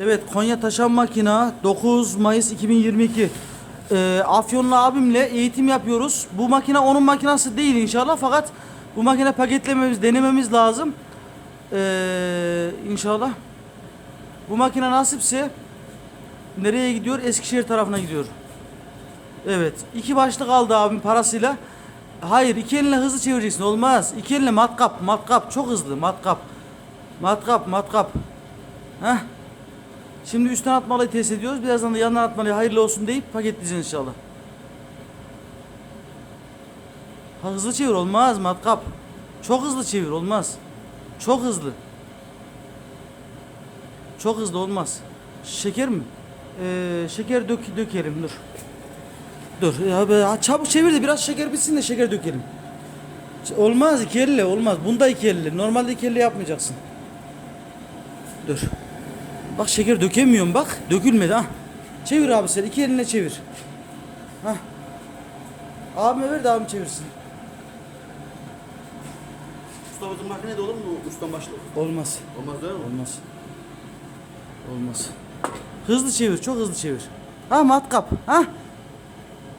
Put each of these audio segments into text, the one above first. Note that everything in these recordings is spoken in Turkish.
Evet Konya Taşan Makina 9 Mayıs 2022. Ee, Afyonlu abimle eğitim yapıyoruz. Bu makine onun makinası değil inşallah fakat bu makine paketlememiz, denememiz lazım. Ee, inşallah. Bu makine nasipse nereye gidiyor? Eskişehir tarafına gidiyor. Evet. iki başlık aldı abim parasıyla. Hayır iki elinle hızlı çevireceksin. Olmaz. İki elinle matkap. Matkap. Çok hızlı. Matkap. Matkap. Matkap. Heh. Şimdi üstten atmalıyı test ediyoruz. Birazdan da yandan atmalıyı hayırlı olsun deyip paketleyeceğiz inşallah. Ha, hızlı çevir olmaz matkap. Çok hızlı çevir olmaz. Çok hızlı. Çok hızlı olmaz. Şeker mi? Ee, şeker dök dökelim dur. Dur ya be, çabuk çevir de biraz şeker bitsin de şeker dökelim. Olmaz iki elle olmaz. Bunda iki elle. Normalde iki elle yapmayacaksın. Dur. Bak şeker dökemiyorum bak. Dökülmedi ha. Çevir abi sen iki eline çevir. Ha. Abime ver de abim çevirsin. Ustamızın makine de olur mu ustam başlı? Olmaz. Olmaz değil mi? Olmaz. Olmaz. Hızlı çevir, çok hızlı çevir. Ha matkap, ha?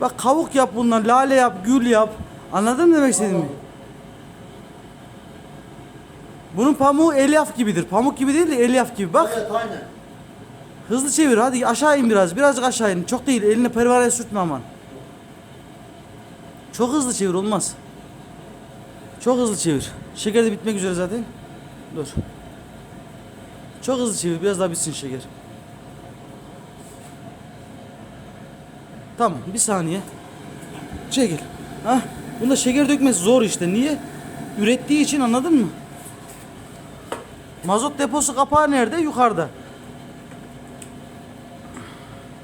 Bak kavuk yap bundan, lale yap, gül yap. Anladın mı demek istediğimi? Bunun pamuğu elyaf gibidir. Pamuk gibi değil de elyaf gibi. Bak Evet aynen. hızlı çevir hadi aşağı in biraz. Birazcık aşağı in. Çok değil eline pervane sürtme aman. Çok hızlı çevir olmaz. Çok hızlı çevir. Şeker de bitmek üzere zaten. Dur. Çok hızlı çevir. Biraz daha bitsin şeker. Tamam. Bir saniye. Çekil. Hah. Bunda şeker dökmesi zor işte. Niye? Ürettiği için anladın mı? Mazot deposu kapağı nerede? Yukarıda.